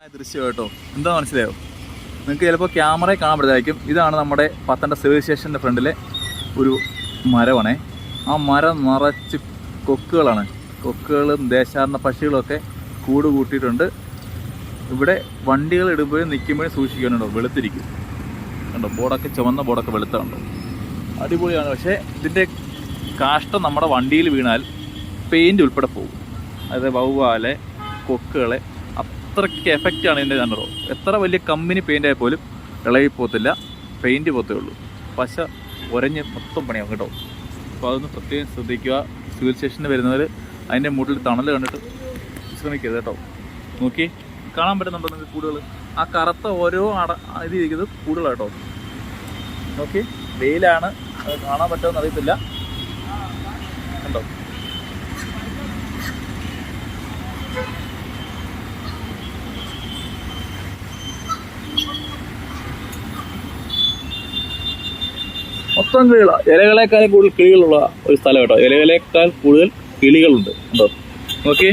ദൃശ്യം കേട്ടോ. എന്താ മനസ്സിലായോ? നിങ്ങൾക്ക് ചിലപ്പോൾ ക്യാമറയിൽ കാണാൻ പറ്റുന്നതായിരിക്കും. ഇതാണ് നമ്മുടെ പത്തനംതിട്ട സിവിൽ സ്റ്റേഷന്റെ ഫ്രണ്ടിലെ ഒരു മരമാണേ. ആ മരം നിറച്ച് കൊക്കുകളാണ്. കൊക്കുകളും ദേശാർന്ന പക്ഷികളൊക്കെ കൂട് കൂട്ടിയിട്ടുണ്ട്. ഇവിടെ വണ്ടികൾ ഇടുമ്പോഴും നിൽക്കുമ്പോഴും സൂക്ഷിക്കാനുണ്ടോ? വെളുത്തിരിക്കും. കണ്ടോ? ബോർഡൊക്കെ ചുവന്ന ബോർഡൊക്കെ വെളുത്തുണ്ടോ അടിപൊളിയാണ്. പക്ഷേ ഇതിന്റെ കാഷ്ടം നമ്മുടെ വണ്ടിയിൽ വീണാൽ പെയിന്റ് ഉൾപ്പെടെ പോകും. അതായത് വവ്വാലെ കൊക്കുകളെ അത്രയ്ക്ക് ആണ് ഇതിന്റെ കണ്ടോ എത്ര വലിയ കമ്പനി പെയിന്റ് ആയി പോലും ഇളകി പോകത്തില്ല. പെയിന്റ് പോത്തേ ഉള്ളൂ. പശ ഉരഞ്ഞ് മൊത്തം പണിയാവും കേട്ടോ. അപ്പോൾ അതൊന്ന് പ്രത്യേകം ശ്രദ്ധിക്കുക. സിവിൽ സ്റ്റേഷനിൽ വരുന്നവർ അതിന്റെ മുകളിൽ തണൽ കണ്ടിട്ട് ശ്രമിക്കരുത് കേട്ടോ. നോക്കി. കാണാൻ പറ്റുന്നുണ്ടോ നിങ്ങൾക്ക് കൂടുകൾ ആ കറുത്ത ഓരോ അട ഇത് ഇരിക്കുന്നത് കൂടുകളാണ് കേട്ടോ. നോക്കി. വെയിലാണ്. അത് കാണാൻ പറ്റുമെന്ന് അറിയത്തില്ല. കണ്ടോ? മൊത്തം കിളികളാണ് ഇലകളെക്കാളും കൂടുതൽ കിളികളുള്ള ഒരു സ്ഥലം കേട്ടോ. ഇലകളേക്കാൾ കൂടുതൽ കിളികളുണ്ട്. ഉണ്ടോ? നോക്കി